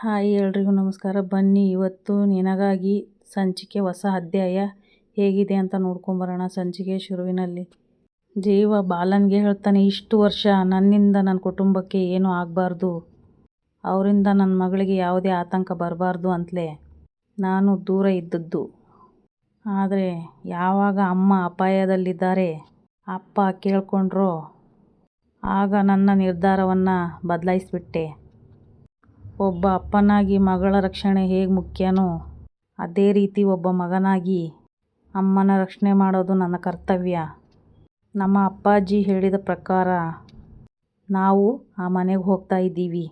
Hi ಎಲ್ರಿಗೂ ನಮಸ್ಕಾರ. ಬನ್ನಿ, ಇವತ್ತು ನಿನಗಾಗಿ ಸಂಚಿಕೆ ಹೊಸ ಅಧ್ಯಾಯ ಹೇಗಿದೆ ಅಂತ ನೋಡ್ಕೊಂಬರೋಣ ಸಂಚಿಕೆ ಶುರುವಿನಲ್ಲಿ. ಜೀವ ಬಾಲನ್ಗೆ ಹೇಳ್ತಾನೆ, ಇಷ್ಟು ವರ್ಷ ನನ್ನಿಂದ ನನ್ನ ಕುಟುಂಬಕ್ಕೆ ಏನೂ ಆಗಬಾರ್ದು. ಅವರಿಂದ ನನ್ನ ಮಗಳಿಗೆ ಯಾವುದೇ ಆತಂಕ ಬರಬಾರ್ದು ಅಂತಲೇ. ನಾನು ದೂರ ಇದ್ದದ್ದು. ಆದರೆ ಯಾವಾಗ ಅಮ್ಮ ಅಪಾಯದಲ್ಲಿದ್ದಾರೆ? ಅಪ್ಪ ಕೇಳ್ಕೊಂಡ್ರೋ? ಆಗ ನನ್ನ ನಿರ್ಧಾರವನ್ನು ಬದಲಾಯಿಸಿಬಿಟ್ಟೆ. ಒಬ್ಬ ಅಪ್ಪನಾಗಿ ಮಗಳ ರಕ್ಷಣೆ ಹೇಗೆ ಮುಖ್ಯನೋ ಅದೇ ರೀತಿ ಒಬ್ಬ ಮಗನಾಗಿ ಅಮ್ಮನ ರಕ್ಷಣೆ ಮಾಡೋದು ನನ್ನ ಕರ್ತವ್ಯ. ನಮ್ಮ ಅಪ್ಪಾಜಿ ಹೇಳಿದ ಪ್ರಕಾರ ನಾವು ಆ ಮನೆಗೆ ಹೋಗ್ತಾ ಇದ್ದೀವಿ.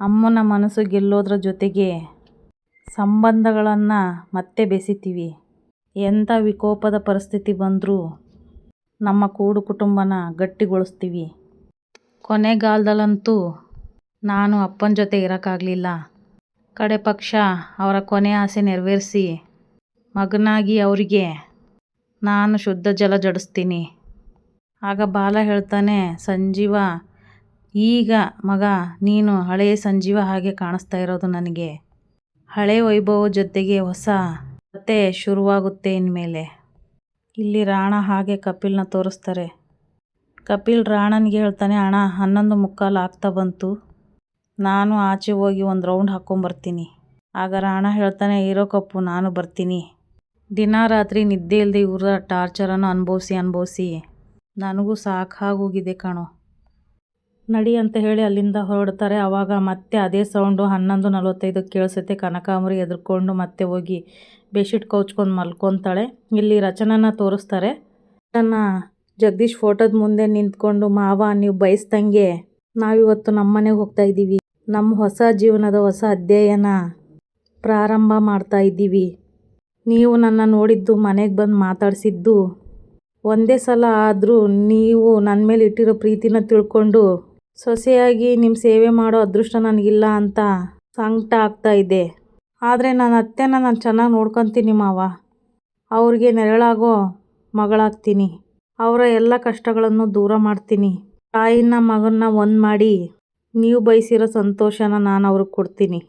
ಅಮ್ಮನ ಮನಸ್ಸು ಗೆಲ್ಲೋದ್ರ ಜೊತೆಗೆ ಸಂಬಂಧಗಳನ್ನು ಮತ್ತೆ ಬೆಸಿತೀವಿ. ಎಂಥ ವಿಕೋಪದ ಪರಿಸ್ಥಿತಿ ಬಂದರೂ ನಮ್ಮ ಕೂಡು ಕುಟುಂಬನ ಗಟ್ಟಿಗೊಳಿಸ್ತೀವಿ. ಕೊನೆಗಾಲದಲ್ಲಂತೂ ನಾನು ಅಪ್ಪನ ಜೊತೆ ಇರೋಕ್ಕಾಗಲಿಲ್ಲ. ಕಡೆ ಪಕ್ಷ ಅವರ ಕೊನೆ ಆಸೆ ನೆರವೇರಿಸಿ, ಮಗನಾಗಿ ಅವರಿಗೆ ನಾನು ಶುದ್ಧ ಜಲ ಜಡಿಸ್ತೀನಿ. ಆಗ ಬಾಲ ಹೇಳ್ತಾನೆ, ಸಂಜೀವ, ಈಗ ಮಗ, ನೀನು ಹಳೆಯ ಸಂಜೀವ ಹಾಗೆ ಕಾಣಿಸ್ತಾ ಇರೋದು ನನಗೆ. ಹಳೆ ವೈಭವ ಜೊತೆಗೆ ಹೊಸ ಕತೆ ಶುರುವಾಗುತ್ತೆ ಇನ್ಮೇಲೆ. ಇಲ್ಲಿ ರಾಣ ಹಾಗೆ ಕಪಿಲ್ನ ತೋರಿಸ್ತಾರೆ. ಕಪಿಲ್ ರಾಣನಿಗೆ ಹೇಳ್ತಾನೆ, ಅಣ್ಣ, ಹನ್ನೊಂದು ಮುಕ್ಕಾಲು ಆಗ್ತಾ ಬಂತು. ನಾನು ಆಚೆ ಹೋಗಿ ಒಂದು ರೌಂಡ್ ಹಾಕ್ಕೊಂಬರ್ತೀನಿ ಆಗ ರಾಣ ಹೇಳ್ತಾನೆ, ಇರೋ ಕಪ್ಪು, ನಾನು ಬರ್ತೀನಿ. ದಿನ ರಾತ್ರಿ ನಿದ್ದೆ ಇಲ್ಲದೆ ಇವರ ಟಾರ್ಚರನ್ನು ಅನುಭವಿಸಿ ಅನುಭವಿಸಿ. ನನಗೂ ಸಾಕಾಗೋಗಿದೆ ಕಣೋ. ನಡಿ ಅಂತ ಹೇಳಿ ಅಲ್ಲಿಂದ ಹೊರಡ್ತಾರೆ. ಆವಾಗ ಮತ್ತೆ ಅದೇ ಸೌಂಡು ಹನ್ನೊಂದು ನಲವತ್ತೈದು ಕೇಳಿಸುತ್ತೆ. ಕನಕಾಂಬರಿ ಎದ್ಕೊಂಡು ಮತ್ತೆ ಹೋಗಿ ಬೆಡ್ಶೀಟ್ ಕೌಚ್ಕೊಂಡು ಮಲ್ಕೊತಾಳೆ. ಇಲ್ಲಿ ರಚನನ ತೋರಿಸ್ತಾರೆ. ರಚನ, ಜಗದೀಶ್ ಫೋಟೋದ ಮುಂದೆ ನಿಂತ್ಕೊಂಡು, ಮಾವ, ನೀವು ಬಯಸ್ದಂಗೆ ನಾವಿವತ್ತು ನಮ್ಮನೆಗೆ ಹೋಗ್ತಾ ಇದ್ದೀವಿ ನಮ್ಮ ಹೊಸ ಜೀವನದ ಹೊಸ ಅಧ್ಯಾಯನ ಪ್ರಾರಂಭ ಮಾಡ್ತಾ ಇದ್ದೀವಿ. ನೀವು ನನ್ನ ನೋಡಿದ್ದು, ಮನೆಗೆ ಬಂದು ಮಾತಾಡಿಸಿದ್ದು ಒಂದೇ ಸಲ ಆದರೂ ನೀವು ನನ್ನ ಮೇಲೆ ಇಟ್ಟಿರೋ ಪ್ರೀತಿನ ತಿಳ್ಕೊಂಡು ಸೊಸೆಯಾಗಿ ನಿಮ್ಮ ಸೇವೆ ಮಾಡೋ ಅದೃಷ್ಟ ನನಗಿಲ್ಲ ಅಂತ ಸಂಕಟ ಆಗ್ತಾ ಇದೆ. ಆದರೆ ನನ್ನ ಅತ್ತೆನ ನಾನು ಚೆನ್ನಾಗಿ ನೋಡ್ಕೊತೀನಿ ಮಾವ. ಅವ್ರಿಗೆ ನೆರಳಾಗೋ ಮಗಳಾಗ್ತೀನಿ. ಅವರ ಎಲ್ಲ ಕಷ್ಟಗಳನ್ನು ದೂರ ಮಾಡ್ತೀನಿ. ತಾಯಿನ ಮಗನ್ನ ಒಂದು ಮಾಡಿ ನೀವು ಬಯಸಿರೋ ಸಂತೋಷನ ನಾನು ಅವ್ರಿಗೆ ಕೊಡ್ತೀನಿ.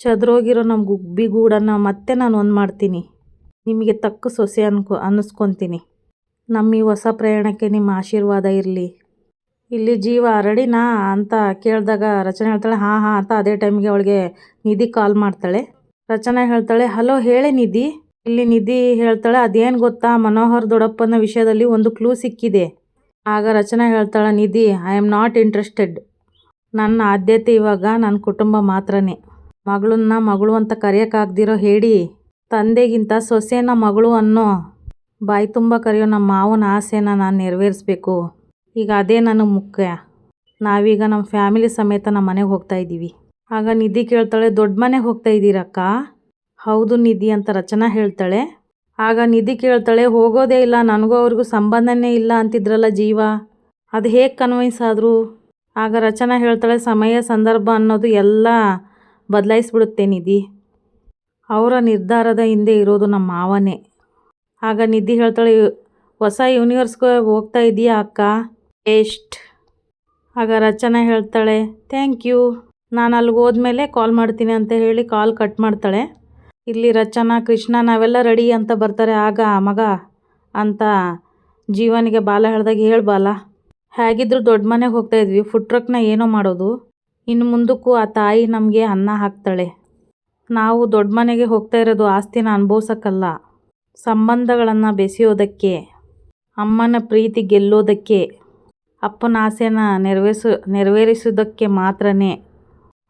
ಚದುರೋಗಿರೋ ನಮ್ಮ ಗುಬ್ಬಿಗೂಡನ್ನು ಮತ್ತೆ ನಾನು ಒಂದು ಮಾಡ್ತೀನಿ. ನಿಮಗೆ ತಕ್ಕ ಸೊಸೆ ಅನ್ಕೊ, ಅನ್ನಿಸ್ಕೊತೀನಿ. ನಮ್ಮ ಈ ಹೊಸ ಪ್ರಯಾಣಕ್ಕೆ ನಿಮ್ಮ ಆಶೀರ್ವಾದ ಇರಲಿ. ಇಲ್ಲಿ ಜೀವ ರೆಡಿನಾ ಅಂತ ಕೇಳಿದಾಗ ರಚನೆ ಹೇಳ್ತಾಳೆ, ಹಾಂ ಹಾಂ ಅಂತ ಅದೇ ಟೈಮ್ಗೆ ಅವಳಿಗೆ ನಿಧಿ ಕಾಲ್ ಮಾಡ್ತಾಳೆ. ರಚನೆ ಹೇಳ್ತಾಳೆ, ಹಲೋ, ಹೇಳೆ ನಿಧಿ. ಇಲ್ಲಿ ನಿಧಿ ಹೇಳ್ತಾಳೆ, ಅದೇನು ಗೊತ್ತಾ, ಮನೋಹರ್ ದೊಡಪ್ಪನ ವಿಷಯದಲ್ಲಿ ಒಂದು ಕ್ಲೂ ಸಿಕ್ಕಿದೆ. ಆಗ ರಚನೆ ಹೇಳ್ತಾಳೆ, Nidhi I am not interested ನನ್ನ ಆದ್ಯತೆ ಇವಾಗ ನನ್ನ ಕುಟುಂಬ ಮಾತ್ರನೇ. ಮಗಳನ್ನ ಮಗಳು ಅಂತ ಕರೆಯೋಕ್ಕಾಗ್ದಿರೋ ಹೇಳಿ, ತಂದೆಗಿಂತ ಸೊಸೆನ ಮಗಳು ಅನ್ನೋ ಬಾಯಿ ತುಂಬ ಕರೆಯೋ ನಮ್ಮ ಮಾವನ ಆಸೆನ ನಾನು ನೆರವೇರಿಸ್ಬೇಕು. ಈಗ ಅದೇ ನನಗೆ ಮುಖ್ಯ. ನಾವೀಗ ನಮ್ಮ ಫ್ಯಾಮಿಲಿ ಸಮೇತ ನಮ್ಮ ಮನೆಗೆ ಹೋಗ್ತಾ ಇದ್ದೀವಿ ಆಗ ನಿಧಿ ಕೇಳ್ತಾಳೆ, ದೊಡ್ಡ ಮನೆಗೆ ಹೋಗ್ತಾ ಇದ್ದೀರಕ್ಕ ಹೌದು ನಿಧಿ ಅಂತ ರಚನಾ ಹೇಳ್ತಾಳೆ. ಆಗ ನಿಧಿ ಕೇಳ್ತಾಳೆ, ಹೋಗೋದೇ ಇಲ್ಲ, ನನಗೂ ಅವ್ರಿಗೂ ಸಂಬಂಧನೇ ಇಲ್ಲ ಅಂತಿದ್ರಲ್ಲ ಜೀವ. ಅದು ಹೇಗೆ ಕನ್ವಿನ್ಸ್ ಆದರು? ಆಗ ರಚನಾ ಹೇಳ್ತಾಳೆ, ಸಮಯ, ಸಂದರ್ಭ ಅನ್ನೋದು ಎಲ್ಲ ಬದಲಾಯಿಸ್ಬಿಡುತ್ತೆ ನಿಧಿ. ಅವರ ನಿರ್ಧಾರದ ಹಿಂದೆ ಇರೋದು ನಮ್ಮ ಮಾವನೇ. ಆಗ ನಿಧಿ ಹೇಳ್ತಾಳೆ, ಹೊಸ ಯೂನಿವರ್ಸ್ಗೆ ಹೋಗ್ತಾ ಇದೆಯಾ ಅಕ್ಕ? ಎಷ್ಟು? ಆಗ ರಚನಾ ಹೇಳ್ತಾಳೆ, ಥ್ಯಾಂಕ್ ಯು. ನಾನು ಅಲ್ಲಿಗೆ ಹೋದ್ಮೇಲೆ ಕಾಲ್ ಮಾಡ್ತೀನಿ ಅಂತ ಹೇಳಿ ಕಾಲ್ ಕಟ್ ಮಾಡ್ತಾಳೆ. ಇಲ್ಲಿ ರಚನಾ, ಕೃಷ್ಣ ನಾವೆಲ್ಲ ರೆಡಿ ಅಂತ ಬರ್ತಾರೆ. ಆಗ ಮಗ ಅಂತ ಜೀವನಿಗೆ ಬಾಲ ಹೇಳ್ದಾಗ ಹೇಳು ಬಾಲ ಹೇಗಿದ್ರು ದೊಡ್ಡ ಮನೆಗೆ ಹೋಗ್ತಾ ಇದ್ವಿ. ಫುಡ್ ಟ್ರಕ್ನ ಏನೋ ಮಾಡೋದು. ಇನ್ನು ಮುಂದಕ್ಕೂ ಆ ತಾಯಿ ನಮಗೆ ಅನ್ನ ಹಾಕ್ತಾಳೆ. ನಾವು ದೊಡ್ಡ ಮನೆಗೆ ಹೋಗ್ತಾ ಇರೋದು ಆಸ್ತಿನ ಅನುಭವಿಸೋಕ್ಕಲ್ಲ. ಸಂಬಂಧಗಳನ್ನು ಬೆಸೆಯೋದಕ್ಕೆ, ಅಮ್ಮನ ಪ್ರೀತಿ ಗೆಲ್ಲೋದಕ್ಕೆ, ಅಪ್ಪನ ಆಸೆನ ನೆರವೇರಿಸು, ನೆರವೇರಿಸೋದಕ್ಕೆ ಮಾತ್ರನೇ.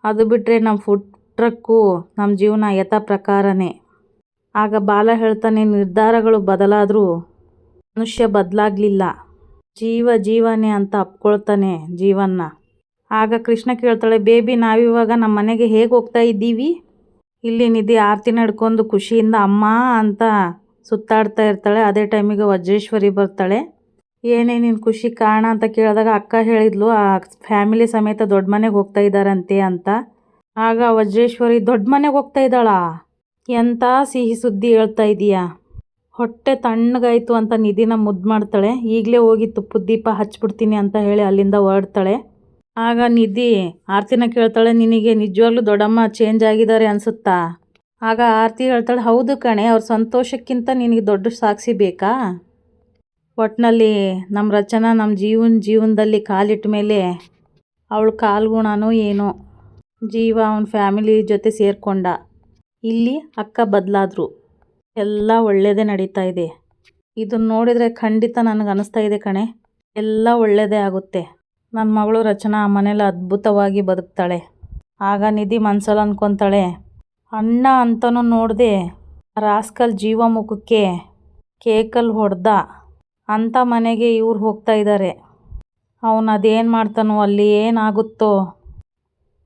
ಅದು ಬಿಟ್ಟರೆ ನಮ್ಮ ಫುಡ್ ಟ್ರಕ್ಕು ನಮ್ಮ ಜೀವನ ಯಥಾ ಪ್ರಕಾರನೇ. ಆಗ ಬಾಲ ಹೇಳ್ತಾನೆ, ನಿರ್ಧಾರಗಳು ಬದಲಾದರೂ ಮನುಷ್ಯ ಬದಲಾಗಲಿಲ್ಲ. ಜೀವ ಜೀವನೇ ಅಂತ ಅಪ್ಕೊಳ್ತಾನೆ ಜೀವನ್ನ. ಆಗ ಕೃಷ್ಣ ಕೇಳ್ತಾಳೆ, ಬೇಬಿ, ನಾವಿವಾಗ ನಮ್ಮ ಮನೆಗೆ ಹೇಗೆ ಹೋಗ್ತಾ ಇದ್ದೀವಿ? ಇಲ್ಲಿ ನಿಧಿ ಆರತಿ ನಡ್ಕೊಂಡು ಖುಷಿಯಿಂದ ಅಮ್ಮ ಅಂತ ಸುತ್ತಾಡ್ತಾ ಇರ್ತಾಳೆ. ಅದೇ ಟೈಮಿಗೆ ವಜ್ರೇಶ್ವರಿ ಬರ್ತಾಳೆ. ಏನೇ ನಿನ್ನ ಖುಷಿ ಕಾರಣ ಅಂತ ಕೇಳಿದಾಗ ಅಕ್ಕ ಹೇಳಿದ್ಲು, ಆ ಫ್ಯಾಮಿಲಿ ಸಮೇತ ದೊಡ್ಡ ಮನೆಗೆ ಹೋಗ್ತಾ ಇದ್ದಾರಂತೆ ಅಂತ. ಆಗ ವಜ್ರೇಶ್ವರಿ, ದೊಡ್ಡ ಮನೆಗೆ ಹೋಗ್ತಾ ಇದ್ದಾಳಾ? ಎಂಥ ಸಿಹಿ ಸುದ್ದಿ ಹೇಳ್ತಾ ಇದೀಯಾ? ಹೊಟ್ಟೆ ತಣ್ಣಗಾಯಿತು ಅಂತ ನಿಧಿನ ಮುದ್ದು ಮಾಡ್ತಾಳೆ. ಈಗಲೇ ಹೋಗಿ ತುಪ್ಪದ ದೀಪ ಹಚ್ಬಿಡ್ತೀನಿ ಅಂತ ಹೇಳಿ ಅಲ್ಲಿಂದ ಹೊರಡ್ತಾಳೆ. ಆಗ ನಿಧಿ ಆರ್ತಿನ ಕೇಳ್ತಾಳೆ, ನಿನಗೆ ನಿಜವಾಗ್ಲೂ ದೊಡ್ಡಮ್ಮ ಚೇಂಜ್ ಆಗಿದ್ದಾರೆ ಅನಿಸುತ್ತಾ? ಆಗ ಆರತಿ ಹೇಳ್ತಾಳೆ, ಹೌದು ಕಣೆ, ಅವ್ರ ಸಂತೋಷಕ್ಕಿಂತ ನಿನಗೆ ದೊಡ್ಡ ಸಾಕ್ಷಿ ಬೇಕಾ? ಒಟ್ಟಿನಲ್ಲಿ ನಮ್ಮ ರಚನಾ ನಮ್ಮ ಜೀವನ ಜೀವನದಲ್ಲಿ ಕಾಲಿಟ್ಟ ಮೇಲೆ ಅವಳ ಕಾಲ್ಗುಣನೋ ಏನೋ, ಜೀವ ಅವನ ಫ್ಯಾಮಿಲಿ ಜೊತೆ ಸೇರಿಕೊಂಡ. ಇಲ್ಲಿ ಅಕ್ಕ ಬದಲಾದ್ರು. ಎಲ್ಲ ಒಳ್ಳೆಯದೇ ನಡೀತಾ ಇದೆ. ಇದನ್ನು ನೋಡಿದರೆ ಖಂಡಿತ ನನಗೆ ಅನಿಸ್ತಾ ಇದೆ ಕಣೆ. ಎಲ್ಲ ಒಳ್ಳೆಯದೇ ಆಗುತ್ತೆ. ನನ್ನ ಮಗಳು ರಚನಾ ಆ ಮನೇಲಿ ಅದ್ಭುತವಾಗಿ ಬದುಕ್ತಾಳೆ. ಆಗ ನಿಧಿ ಮನ್ಸಲ್ಲಿ ಅನ್ಕೊತಾಳೆ, ಅಣ್ಣ ಅಂತನೂ ನೋಡಿದೆ ರಾಸ್ಕಲ್ ಜೀವಮುಖಕ್ಕೆ ಕೇಕಲ್ಲಿ ಹೊಡೆದ. ಅಂಥ ಮನೆಗೆ ಇವ್ರು ಹೋಗ್ತಾ ಇದ್ದಾರೆ ಅವನು ಅದೇನು ಮಾಡ್ತಾನೋ ಅಲ್ಲಿ ಏನಾಗುತ್ತೋ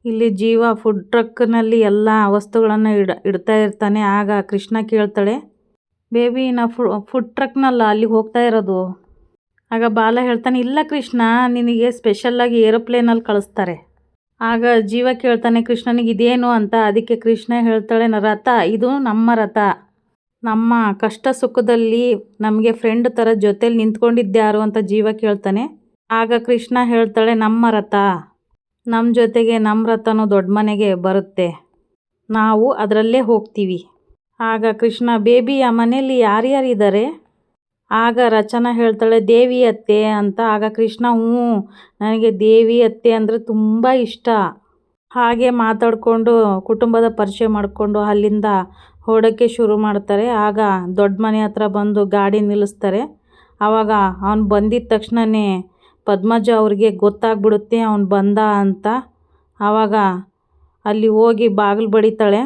ಇಲ್ಲಿ ಜೀವ ಫುಡ್ ಟ್ರಕ್ನಲ್ಲಿ ಎಲ್ಲ ವಸ್ತುಗಳನ್ನು ಇಡ, ಇಡ್ತಾ ಇರ್ತಾನೆ. ಆಗ ಕೃಷ್ಣ ಕೇಳ್ತಾಳೆ ಬೇಬಿ ನಾ ಫು ಫುಡ್ ಟ್ರಕ್ನಲ್ಲ ಅಲ್ಲಿಗೆ ಹೋಗ್ತಾ ಇರೋದು? ಆಗ ಬಾಲ ಹೇಳ್ತಾನೆ, ಇಲ್ಲ ಕೃಷ್ಣ, ನಿನಗೆ ಸ್ಪೆಷಲ್ಲಾಗಿ ಏರೋಪ್ಲೇನಲ್ಲಿ ಕಳಿಸ್ತಾರೆ. ಆಗ ಜೀವ ಕೇಳ್ತಾನೆ, ಕೃಷ್ಣನಿಗೆ ಇದೇನು ಅಂತ? ಅದಕ್ಕೆ ಕೃಷ್ಣ ಹೇಳ್ತಾಳೆ ರಥ, ಇದು ನಮ್ಮ ರಥ. ನಮ್ಮ ಕಷ್ಟ ಸುಖದಲ್ಲಿ ನಮಗೆ ಫ್ರೆಂಡ್ ಥರ ಜೊತೇಲಿ ನಿಂತ್ಕೊಂಡಿದ್ದ್ಯಾರು? ಅಂತ ಜೀವ ಕೇಳ್ತಾನೆ. ಆಗ ಕೃಷ್ಣ ಹೇಳ್ತಾಳೆ, ನಮ್ಮ ರಥ. ನಮ್ಮ ಜೊತೆಗೆ ನಮ್ಮ ರಥನೂ ದೊಡ್ಡ ಮನೆಗೆ ಬರುತ್ತೆ. ನಾವು ಅದರಲ್ಲೇ ಹೋಗ್ತೀವಿ. ಆಗ ಕೃಷ್ಣ ಬೇಬಿ ಆ ಮನೆಯಲ್ಲಿ ಯಾರ್ಯಾರಿದ್ದಾರೆ? ಆಗ ರಚನಾ ಹೇಳ್ತಾಳೆ ದೇವಿ ಅತ್ತೆ ಅಂತ. ಆಗ ಕೃಷ್ಣ, ಹ್ಞೂ, ನನಗೆ ದೇವಿ ಅತ್ತೆ ಅಂದರೆ ತುಂಬ ಇಷ್ಟ. ಹಾಗೆ ಮಾತಾಡಿಕೊಂಡು, ಕುಟುಂಬದ ಪರಿಚಯ ಮಾಡಿಕೊಂಡು ಅಲ್ಲಿಂದ ಹೊಡೋಕ್ಕೆ ಶುರು ಮಾಡ್ತಾರೆ. ಆಗ ದೊಡ್ಡ ಮನೆ ಹತ್ರ ಬಂದು ಗಾಡಿ ನಿಲ್ಲಿಸ್ತಾರೆ. ಆವಾಗ ಅವನು ಬಂದಿದ್ದ ತಕ್ಷಣವೇ ಪದ್ಮಜ ಅವ್ರಿಗೆ ಗೊತ್ತಾಗ್ಬಿಡುತ್ತೆ ಅವನು ಬಂದ ಅಂತ. ಆವಾಗ ಅಲ್ಲಿ ಹೋಗಿ ಬಾಗಿಲು ಬಡಿತಾಳೆ.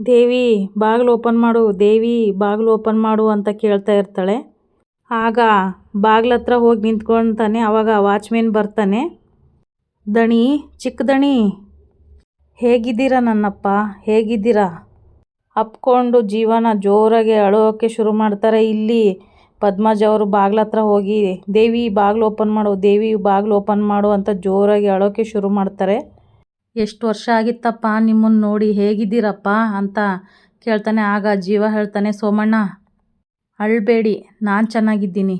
ದೇವಿ, ಬಾಗಿಲು ಓಪನ್ ಮಾಡು, ದೇವಿ, ಬಾಗಿಲು ಓಪನ್ ಮಾಡು ಅಂತ ಕೇಳ್ತಾ ಇರ್ತಾಳೆ. ಆಗ ಬಾಗಿಲ ಹತ್ರ ಹೋಗಿ ನಿಂತ್ಕೊಳ್ತಾನೆ ಆವಾಗ ವಾಚ್ಮೇನ್ ಬರ್ತಾನೆ. ದಣಿ, ಚಿಕ್ಕ ದಣಿ, ಹೇಗಿದ್ದೀರಾ ನನ್ನಪ್ಪ? ಹೇಗಿದ್ದೀರಾ? ಅಪ್ಕೊಂಡು ಜೀವನ ಜೋರಾಗಿ ಅಳೋಕ್ಕೆ ಶುರು ಮಾಡ್ತಾರೆ. ಇಲ್ಲಿ ಪದ್ಮಜ ಅವರು ಬಾಗ್ಲ ಹತ್ರ ಹೋಗಿ, ದೇವಿ, ಬಾಗಿಲು ಓಪನ್ ಮಾಡು, ದೇವಿ, ಬಾಗಿಲು ಓಪನ್ ಮಾಡು ಅಂತ ಜೋರಾಗಿ ಅಳೋಕೆ ಶುರು ಮಾಡ್ತಾರೆ. ಎಷ್ಟು ವರ್ಷ ಆಗಿತ್ತಪ್ಪ ನಿಮ್ಮನ್ನು ನೋಡಿ, ಹೇಗಿದ್ದೀರಪ್ಪ? ಅಂತ ಕೇಳ್ತಾನೆ. ಆಗ ಜೀವ ಹೇಳ್ತಾನೆ, ಸೋಮಣ್ಣ, ಅಳಬೇಡಿ, ನಾನು ಚೆನ್ನಾಗಿದ್ದೀನಿ.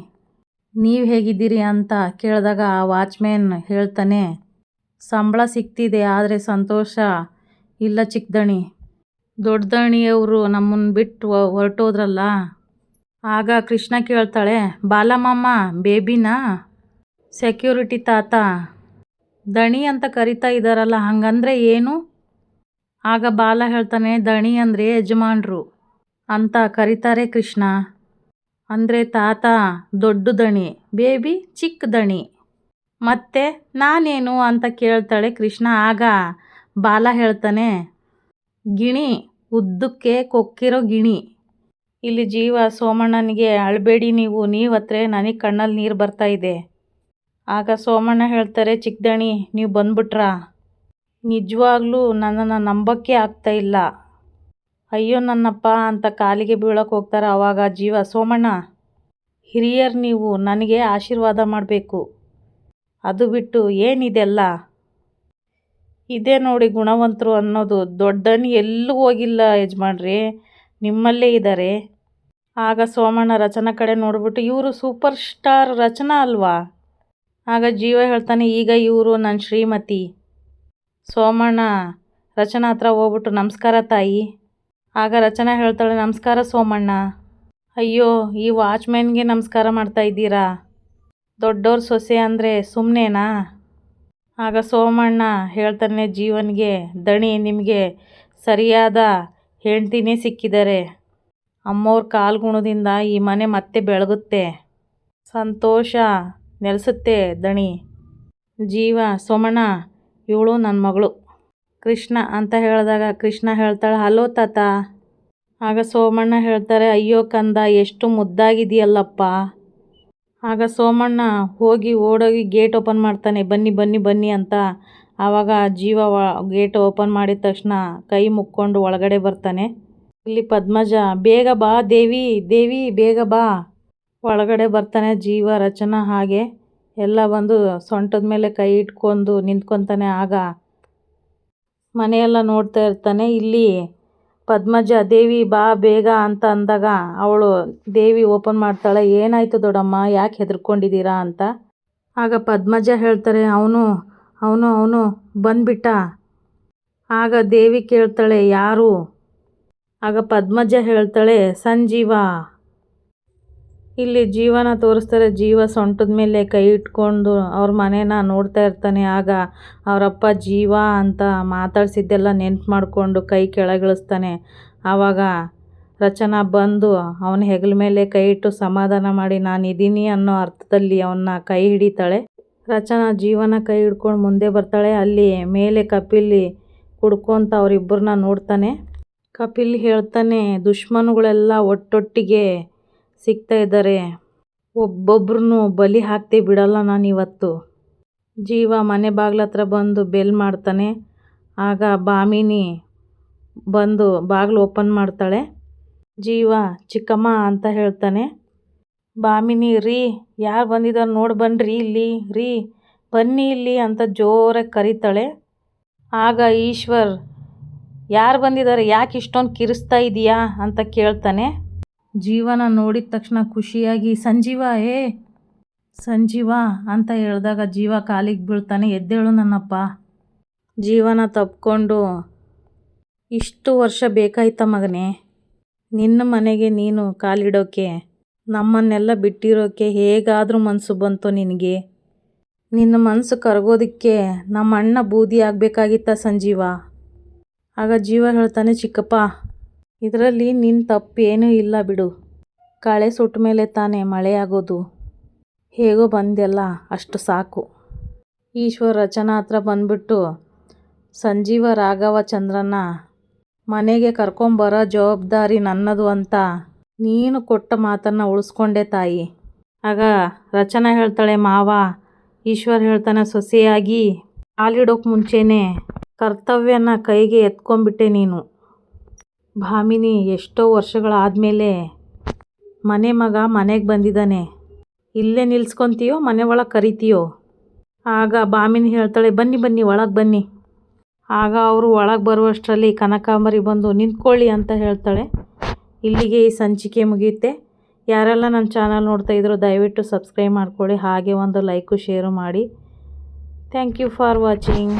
ನೀವು ಹೇಗಿದ್ದೀರಿ? ಅಂತ ಕೇಳಿದಾಗ ಆ ವಾಚ್ಮ್ಯಾನ್ ಹೇಳ್ತಾನೆ, ಸಂಬಳ ಸಿಗ್ತಿದೆ ಆದರೆ ಸಂತೋಷ ಇಲ್ಲ ಚಿಕ್ಕದಣಿ. ದೊಡ್ಡದಣಿಯವರು ನಮ್ಮನ್ನು ಬಿಟ್ಟು ಹೊರಟೋದ್ರಲ್ಲ ಆಗ ಕೃಷ್ಣ ಕೇಳ್ತಾಳೆ ಬಾಲಮ್ಮಮ್ಮ ಬೇಬಿನ? ಸೆಕ್ಯೂರಿಟಿ ತಾತ, ದಣಿ ಅಂತ ಕರಿತಾ ಇದ್ದಾರಲ್ಲ ಹಂಗಂದ್ರೆ ಏನು? ಆಗ ಬಾಲ ಹೇಳ್ತಾನೆ, ದಣಿ ಅಂದರೆ ಯಜಮಾನ್ರು ಅಂತ ಕರೀತಾರೆ ಕೃಷ್ಣ. ಅಂದರೆ ತಾತ ದೊಡ್ಡ ದಣಿ, ಬೇಬಿ ಚಿಕ್ಕ ದಣಿ. ಮತ್ತೆ ನಾನೇನು ಅಂತ ಕೇಳ್ತಾಳೆ ಕೃಷ್ಣ. ಆಗ ಬಾಲ ಹೇಳ್ತಾನೆ, ಗಿಣಿ, ಉದ್ದಕ್ಕೆ ಕೊಕ್ಕಿರೋ ಗಿಣಿ. ಇಲ್ಲಿ ಜೀವ ಸೋಮಣ್ಣನಿಗೆ ಅಳಬೇಡಿ ನೀವು ನೀವು ಹತ್ರ ನನಗೆ ಕಣ್ಣಲ್ಲಿ ನೀರು ಬರ್ತಾ ಇದೆ. ಆಗ ಸೋಮಣ್ಣ ಹೇಳ್ತಾರೆ ಚಿಕ್ಕದಣಿ ನೀವು ಬಂದ್ಬಿಟ್ರಾ. ನಿಜವಾಗ್ಲೂ ನನ್ನನ್ನು ನಂಬಕ್ಕೆ ಆಗ್ತಾ ಇಲ್ಲ. ಅಯ್ಯೋ ನನ್ನಪ್ಪ ಅಂತ ಕಾಲಿಗೆ ಬೀಳೋಕೆ ಹೋಗ್ತಾರೆ ಆವಾಗ ಜೀವ ಸೋಮಣ್ಣ. ಹಿರಿಯರು ನೀವು, ನನಗೆ ಆಶೀರ್ವಾದ ಮಾಡಬೇಕು. ಅದು ಬಿಟ್ಟು ಏನಿದೆಲ್ಲ? ಇದೇ ನೋಡಿ ಗುಣವಂತರು ಅನ್ನೋದು ದೊಡ್ಡನಿ ಎಲ್ಲೂ ಹೋಗಿಲ್ಲ ಯಜಮಾನ್ರಿ. ನಿಮ್ಮಲ್ಲೇ ಇದ್ದಾರೆ ಆಗ ಸೋಮಣ್ಣ ರಚನಾ ಕಡೆ ನೋಡ್ಬಿಟ್ಟು, ಇವರು ಸೂಪರ್ ಸ್ಟಾರ್ ರಚನಾ ಅಲ್ವಾ? ಆಗ ಜೀವ ಹೇಳ್ತಾನೆ, ಈಗ ಇವರು ನನ್ನ ಶ್ರೀಮತಿ. ಸೋಮಣ್ಣ ರಚನಾ ಹತ್ರ ಹೋಗ್ಬಿಟ್ಟು, ನಮಸ್ಕಾರ ತಾಯಿ. ಆಗ ರಚನಾ ಹೇಳ್ತಾಳೆ, ನಮಸ್ಕಾರ ಸೋಮಣ್ಣ. ಅಯ್ಯೋ, ಈ ವಾಚ್ಮ್ಯಾನ್ಗೆ ನಮಸ್ಕಾರ ಮಾಡ್ತಾ ಇದ್ದೀರಾ? ದೊಡ್ಡವ್ರ ಸೊಸೆ ಅಂದರೆ ಸುಮ್ಮನೆನಾ ಆಗ ಸೋಮಣ್ಣ ಹೇಳ್ತಾನೆ ಜೀವನ್ಗೆ, ದಣಿ, ನಿಮಗೆ ಸರಿಯಾದ ಹೆಂಡ್ತಿನೇ ಸಿಕ್ಕಿದ್ದಾರೆ. ಅಮ್ಮವ್ರ ಕಾಲ್ಗುಣದಿಂದ ಈ ಮನೆ ಮತ್ತೆ ಬೆಳಗುತ್ತೆ. ಸಂತೋಷ ನೆಲೆಸುತ್ತೆ ದಣಿ. ಜೀವ, ಸೋಮಣ್ಣ, ಇವಳು ನನ್ನ ಮಗಳು. ಕೃಷ್ಣ ಅಂತ ಹೇಳಿದಾಗ ಕೃಷ್ಣ ಹೇಳ್ತಾಳೆ, ಹಲೋ ತಾತ. ಆಗ ಸೋಮಣ್ಣ ಹೇಳ್ತಾರೆ, ಅಯ್ಯೋ ಕಂದ, ಎಷ್ಟು ಮುದ್ದಾಗಿದೆಯಲ್ಲಪ್ಪ ಆಗ ಸೋಮಣ್ಣ ಹೋಗಿ ಓಡೋಗಿ ಗೇಟ್ ಓಪನ್ ಮಾಡ್ತಾನೆ, ಬನ್ನಿ ಬನ್ನಿ ಬನ್ನಿ ಅಂತ. ಆವಾಗ ಜೀವ ಗೇಟ್ ಓಪನ್ ಮಾಡಿದ ತಕ್ಷಣ ಕೈ ಮುಕ್ಕೊಂಡು ಒಳಗಡೆ ಬರ್ತಾನೆ. ಇಲ್ಲಿ ಪದ್ಮಜ, ಬೇಗ ಬಾ ದೇವಿ ದೇವಿ ಬೇಗ ಬಾ. ಒಳಗಡೆ ಬರ್ತಾನೆ ಜೀವ ರಚನಾ ಹಾಗೆ. ಎಲ್ಲ ಬಂದು ಸೊಂಟದ ಮೇಲೆ ಕೈ ಇಟ್ಕೊಂಡು ನಿಂತ್ಕೊತಾನೆ ಆಗ. ಮನೆಯೆಲ್ಲ ನೋಡ್ತಾ ಇರ್ತಾನೆ, ಇಲ್ಲಿ ಪದ್ಮಜ, ದೇವಿ ಬಾ ಬೇಗ ಅಂತ ಅಂದಾಗ ಅವಳು, ದೇವಿ ಓಪನ್ ಮಾಡ್ತಾಳೆ, ಏನಾಯ್ತು ದೊಡ್ಡಮ್ಮ ಯಾಕೆ ಹೆದರ್ಕೊಂಡಿದ್ದೀರಾ ಅಂತ. ಆಗ ಪದ್ಮಜ ಹೇಳ್ತಾರೆ, ಅವನು ಅವನು ಅವನು ಬಂದ್ಬಿಟ್ಟ. ಆಗ ದೇವಿ ಕೇಳ್ತಾಳೆ, ಯಾರು? ಆಗ ಪದ್ಮಜ ಹೇಳ್ತಾಳೆ, ಸಂಜೀವ. ಇಲ್ಲಿ ಜೀವನ ತೋರಿಸ್ತಾರೆ, ಜೀವ ಸೊಂಟದ ಮೇಲೆ ಕೈ ಇಟ್ಕೊಂಡು ಅವ್ರ ಮನೇನ ನೋಡ್ತಾ ಇರ್ತಾನೆ. ಆಗ ಅವರಪ್ಪ ಜೀವ ಅಂತ ಮಾತಾಡ್ಸಿದ್ದೆಲ್ಲ ನೆನ್ಪು ಮಾಡಿಕೊಂಡು ಕೈ ಕೆಳಗಿಳಿಸ್ತಾನೆ. ಆವಾಗ ರಚನಾ ಬಂದು, ಅವನ ಹೆಗಲ ಮೇಲೆ ಕೈ ಇಟ್ಟು ಸಮಾಧಾನ ಮಾಡಿ, ನಾನು ಇದ್ದೀನಿ ಅನ್ನೋ ಅರ್ಥದಲ್ಲಿ ಅವನ್ನ ಕೈ ಹಿಡಿತಾಳೆ. ರಚನಾ ಜೀವನ ಕೈ ಹಿಡ್ಕೊಂಡು ಮುಂದೆ ಬರ್ತಾಳೆ. ಅಲ್ಲಿ ಮೇಲೆ ಕಪಿಲಿ ಕುಡ್ಕೊಂತ ಅವರಿಬ್ಬರನ್ನ ನೋಡ್ತಾನೆ. ಕಪಿಲ್ ಹೇಳ್ತಾನೆ, ದುಶ್ಮನುಗಳೆಲ್ಲ ಒಟ್ಟೊಟ್ಟಿಗೆ ಸಿಗ್ತಾ ಇದ್ದಾರೆ. ಒಬ್ಬೊಬ್ರನ್ನೂ ಬಲಿ ಹಾಕ್ತಿ ಬಿಡಲ್ಲ ನಾನು ಇವತ್ತು. ಜೀವ ಮನೆ ಬಾಗ್ಲ ಹತ್ರ ಬಂದು ಬೆಲ್ ಮಾಡ್ತಾನೆ. ಆಗ ಬಾಮಿನಿ ಬಂದು ಬಾಗಿಲು ಓಪನ್ ಮಾಡ್ತಾಳೆ. ಜೀವ, ಚಿಕ್ಕಮ್ಮ ಅಂತ ಹೇಳ್ತಾನೆ. ಬಾಮಿನಿ, ರೀ, ಯಾರು ಬಂದಿದ್ದಾರೆ ನೋಡಿ ಬನ್ನಿರಿ ಇಲ್ಲಿ, ರೀ, ಬನ್ನಿ ಇಲ್ಲಿ ಅಂತ ಜೋರಾಗಿ ಕರೀತಾಳೆ. ಆಗ ಈಶ್ವರ್ ಯಾರು ಬಂದಿದ್ದಾರೆ ಯಾಕೆ ಇಷ್ಟೊಂದು ಕಿರಿಸ್ತಾ ಇದೀಯಾ ಅಂತ ಕೇಳ್ತಾನೆ. ಜೀವನ ನೋಡಿದ ತಕ್ಷಣ ಖುಷಿಯಾಗಿ, ಸಂಜೀವ, ಏ, ಸಂಜೀವ ಅಂತ ಹೇಳಿದಾಗ ಜೀವ ಕಾಲಿಗೆ ಬೀಳ್ತಾನೆ, ಎದ್ದೇಳು ನನ್ನಪ್ಪ. ಜೀವನ ತಪ್ಕೊಂಡು ಇಷ್ಟು ವರ್ಷ ಬೇಕಾಯ್ತ ಮಗನೇ. ನಿನ್ನ ಮನೆಗೆ ನೀನು ಕಾಲಿಡೋಕೆ, ನಮ್ಮನ್ನೆಲ್ಲ ಬಿಟ್ಟಿರೋಕೆ ಹೇಗಾದರೂ ಮನಸ್ಸು ಬಂತು ನಿನಗೆ. ನಿನ್ನ ಮನಸ್ಸು ಕರಗೋದಕ್ಕೆ ನಮ್ಮ ಅಣ್ಣ ಬೂದಿ ಆಗಬೇಕಾಗಿತ್ತ ಸಂಜೀವ. ಆಗ ಜೀವ ಹೇಳ್ತಾನೆ, ಚಿಕ್ಕಪ್ಪ, ಇದರಲ್ಲಿ ನಿನ್ನ ತಪ್ಪೇನೂ ಇಲ್ಲ ಬಿಡು. ಕಳೆ ಸುಟ್ಟ ಮೇಲೆ ತಾನೇ ಮಳೆ ಆಗೋದು. ಹೇಗೋ ಬಂದೆಲ್ಲ ಅಷ್ಟು ಸಾಕು. ಈಶ್ವರ ರಚನಾ ಹತ್ರ ಬಂದ್ಬಿಟ್ಟು, ಸಂಜೀವ ರಾಘವ ಚಂದ್ರನ ಮನೆಗೆ ಕರ್ಕೊಂಬರೋ ಜವಾಬ್ದಾರಿ ನನ್ನದು ಅಂತ ನೀನು ಕೊಟ್ಟ ಮಾತನ್ನು ಉಳಿಸ್ಕೊಂಡೆ ತಾಯಿ. ಆಗ ರಚನಾ ಹೇಳ್ತಾಳೆ, ಮಾವ, ಈಶ್ವರ್ ಹೇಳ್ತಾನೆ, ಸೊಸೆಯಾಗಿ ಹಾಲಿಡೋಕೆ ಮುಂಚೆನೇ ಕರ್ತವ್ಯನ ಕೈಗೆ ಎತ್ಕೊಂಡ್ಬಿಟ್ಟೆ ನೀನು. ಭಾಮಿನಿ, ಎಷ್ಟೋ ವರ್ಷಗಳಾದಮೇಲೆ ಮನೆ ಮಗ ಮನೆಗೆ ಬಂದಿದ್ದಾನೆ. ಇಲ್ಲೇ ನಿಲ್ಸ್ಕೊತೀಯೋ, ಮನೆ ಒಳಗೆ ಕರಿತೀಯೋ? ಆಗ ಭಾಮಿನಿ ಹೇಳ್ತಾಳೆ, ಬನ್ನಿ ಬನ್ನಿ, ಒಳಗೆ ಬನ್ನಿ. ಆಗ ಅವರು ಒಳಗೆ ಬರುವಷ್ಟರಲ್ಲಿ ಕನಕಾಂಬರಿ ಬಂದು ನಿಂತ್ಕೊಳ್ಳಿ ಅಂತ ಹೇಳ್ತಾಳೆ. ಇಲ್ಲಿಗೆ ಈ ಸಂಚಿಕೆ ಮುಗಿಯುತ್ತೆ. ಯಾರೆಲ್ಲ ನನ್ನ ಚಾನಲ್ ನೋಡ್ತಾ ಇದ್ರು ದಯವಿಟ್ಟು ಸಬ್ಸ್ಕ್ರೈಬ್ ಮಾಡ್ಕೊಳ್ಳಿ. ಹಾಗೆ ಒಂದು ಲೈಕು, ಶೇರು ಮಾಡಿ. Thank you for watching.